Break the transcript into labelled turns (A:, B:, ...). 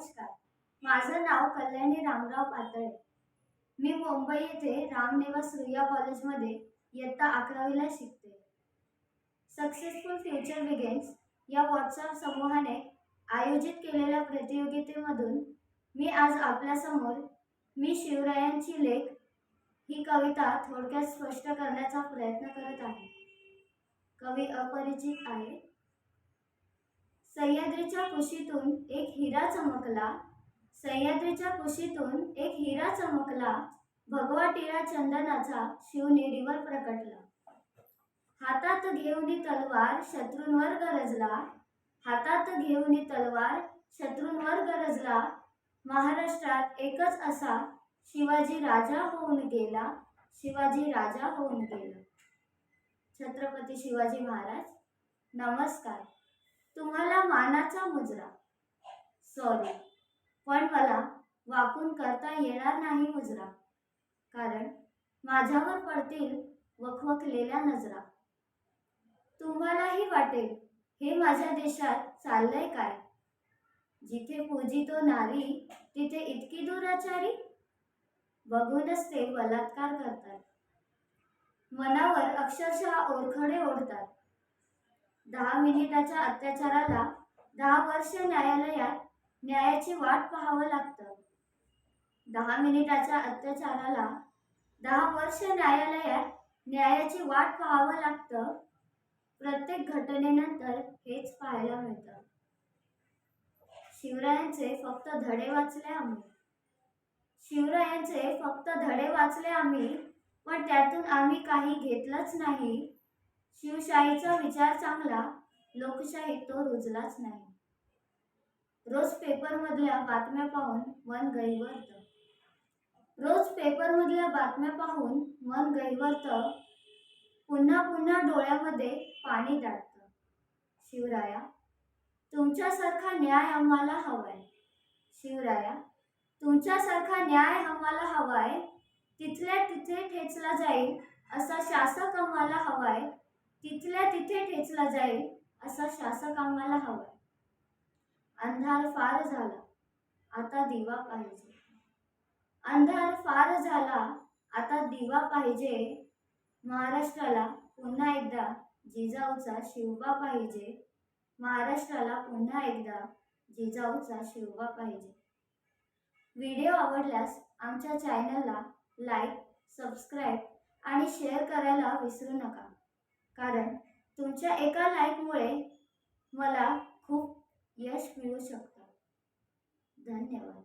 A: नमस्कार. माझं नाव कल्याणी रामराव पातळे. मी मुंबई येथे रामनिवास सूर्या कॉलेजमध्ये इयत्ता अकरावीला शिकते. सक्सेसफुल फ्युचर विगेन्स या व्हॉट्सअप समूहाने आयोजित केलेल्या प्रतियोगितेमधून मी आज आपल्यासमोर मी शिवरायांची लेख ही कविता थोडक्यात स्पष्ट करण्याचा प्रयत्न करत आहे. कवी अपरिचित आहे. सह्याद्रीच्या कुशीतून एक हिरा चमकला. सह्याद्रीच्या कुशीतून एक हिरा चमकला. भगवा टिळा चंदनाचा शिवनेरीवर प्रकटला. हातात घेऊनी तलवार शत्रूंवर गरजला. हातात घेऊन तलवार शत्रूंवर गरजला. महाराष्ट्रात एकच असा शिवाजी राजा होऊन गेला. शिवाजी राजा होऊन गेला. छत्रपती शिवाजी महाराज नमस्कार. वानाचा मानाचा मुजरा. सॉरी पण मला वाकून करता येणार नाही मुजरा. कारण माझ्यावर पडतील वखवकलेल्या नजरा. तुम्हालाही वाटेल हे माझ्या देशात चाललंय काय? जिथे पूजितो नारी तिथे इतकी दुराचारी? बघूनच ते बलात्कार करतात. मनावर अक्षरशः ओरखडे ओढतात. दहा मिनिटाच्या अत्याचाराला दहा वर्ष न्यायालयात न्यायाची वाट पाहावं लागतं. दहा मिनिटाच्या अत्याचाराला दहा वर्ष न्यायालयात न्यायाची वाट पाहावं लागतं. प्रत्येक घटनेनंतर हेच पाहायला मिळतं. शिवरायांचे फक्त धडे वाचले आम्ही. शिवरायांचे फक्त धडे वाचले आम्ही पण त्यातून आम्ही काही घेतलंच नाही. शिवशाहीचा विचार चांगला लोकशाही तो रुजलाच नाही. रोज पेपरमधल्या बातम्या पाहून मन गैवरतं रोज पेपरमधल्या बातम्या पाहून मन गैवरतं पुन्हा पुन्हा डोळ्यामध्ये पाणी दाटतं. शिवराया तुमच्यासारखा न्याय आम्हाला हवाय. शिवराया तुमच्यासारखा न्याय आम्हाला हवाय. तिथल्या तिथे ठेचला जाईल असा शासक आम्हाला हवाय. तिथल्या तिथे ठेचला जाईल असा शासक आम्हाला हवाय. अंधार फार झाला आता दिवा पाहिजे. अंधार फार झाला आता दिवा पाहिजे. महाराष्ट्राला पुन्हा एकदा जिजाऊचा शिवबा पाहिजे. महाराष्ट्राला पुन्हा एकदा जिजाऊचा शिवबा पाहिजे. व्हिडिओ आवडल्यास आमच्या चॅनलला लाईक सबस्क्राईब आणि शेअर करायला विसरू नका. कारण तुमच्या एका लाईकमुळे मला खूप यश मिळू शकतं. धन्यवाद.